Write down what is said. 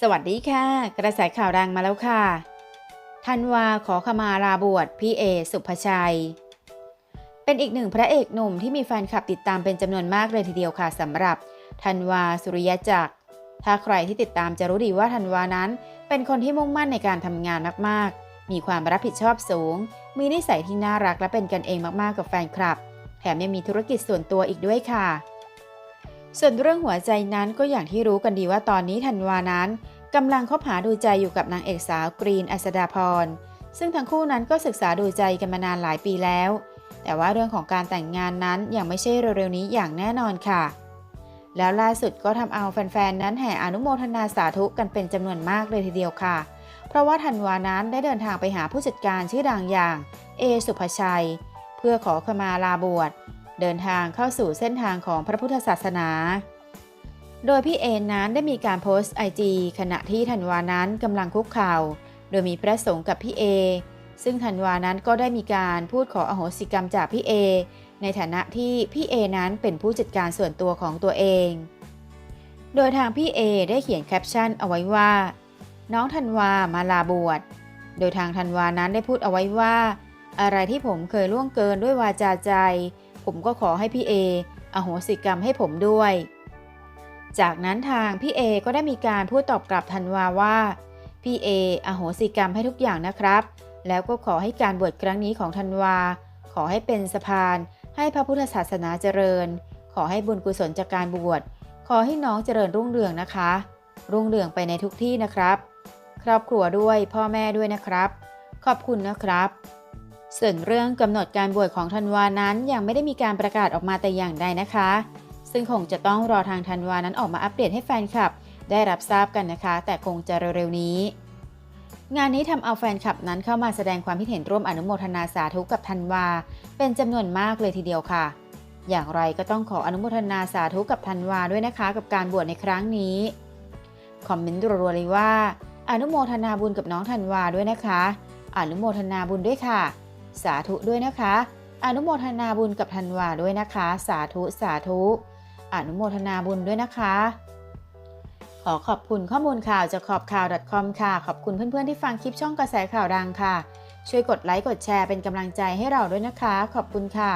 สวัสดีค่ะ กระแสข่าวดังมาแล้วค่ะธันวาขอขมาลาบวชพี่เอ สุภชัย เป็นอีกหนึ่งพระเอกหนุ่มที่มีแฟนคลับติดตามเป็นจำนวนมากเลยทีเดียวค่ะสำหรับธันวาสุริยจักร ถ้าใครที่ติดตามจะรู้ดีว่าธันวานั้น เป็นคนที่มุ่งมั่นในการทำงานมากๆ มีความรับผิดชอบสูง มีนิสัยที่น่ารักและเป็นกันเองมากๆกับแฟนคลับ แถมยังมีธุรกิจส่วนตัวอีกด้วยค่ะ ส่วนเรื่องหัวใจนั้นก็อย่างที่รู้กันดีว่าตอนนี้ธันวานั้นกำลังคบหาดูใจอยู่กับนางเอกสาวกรีนอัสดาพร ซึ่งทั้งคู่นั้นก็ศึกษาดูใจกันมานานหลายปีแล้ว แต่ว่าเรื่องของการแต่งงานนั้นยังไม่ใช่เร็วๆนี้อย่างแน่นอนค่ะ แล้วล่าสุดก็ทำเอาแฟนๆนั้นแห่อนุโมทนาสาธุกันเป็นจำนวนมากเลยทีเดียวค่ะ เพราะว่าธันวานั้นได้เดินทางไปหาผู้จัดการชื่อดังอย่างเอสุภชัย เพื่อขอขมาลาบวช เดินทางเข้าสู่เส้นทางของพระพุทธศาสนา โดยพี่เอนั้นได้มีการโพสต์ไอจีขณะที่ธันวานั้นกำลังคุกเข่า โดยมีพระสงฆ์กับพี่เอ ซึ่งธันวานั้นก็ได้มีการพูดขออโหสิกรรมจากพี่เอ ในฐานะที่พี่เอนั้นเป็นผู้จัดการส่วนตัวของตัวเอง โดยทางพี่เอได้เขียนแคปชั่นเอาไว้ว่า น้องธันวามาลาบวช โดยทางธันวานั้นได้พูดเอาไว้ว่า อะไรที่ผมเคยล่วงเกินด้วยวาจาใจ ผมก็ขอให้พี่เออโหสิกรรมให้ผมด้วย จากนั้นทางพี่เอก็ได้มีการพูดตอบกลับธันวาว่าพี่เออโหสิกรรมให้ทุกอย่างนะครับ แล้วก็ขอให้การบวชครั้งนี้ของธันวา ขอให้เป็นสะพาน ให้พระพุทธศาสนาเจริญ ขอให้บุญกุศลจากการบวช ขอให้น้องเจริญรุ่งเรืองนะคะ รุ่งเรืองไปในทุกที่นะครับ ครอบครัวด้วยพ่อแม่ด้วยนะครับ ขอบคุณนะครับ ส่วนเรื่องกำหนดการบวชของธันวานั้นยังไม่ได้มีการประกาศออกมาแต่อย่างใดนะคะ ซึ่งคงจะต้องรอทางธันวานั้นออกมาอัปเดตให้แฟนคลับ ได้รับทราบกันนะคะ แต่คงจะเร็วๆนี้ งานนี้ทำเอาแฟนคลับนั้นเข้ามาแสดงความคิดเห็นร่วมอนุโมทนาสาธุกับธันวา เป็นจำนวนมากเลยทีเดียวค่ะ อย่างไรก็ต้องขออนุโมทนาสาธุกับธันวาด้วยนะคะ กับการบวชในครั้งนี้คอมเมนต์รัวๆเลยว่า อนุโมทนาบุญกับน้องธันวาด้วยนะคะ อนุโมทนาบุญด้วยค่ะ สาธุด้วยนะคะ อนุโมทนาบุญกับธันวาด้วยนะคะ สาธุสาธุ อนุโมทนาบุญด้วยนะคะ ขอขอบคุณข้อมูลข่าวจากขอบข่าว .com ค่ะ ขอบคุณเพื่อนๆที่ฟังคลิปช่องกระแสข่าวดังค่ะ ช่วยกดไลค์กดแชร์เป็นกำลังใจให้เราด้วยนะคะ ขอบคุณค่ะ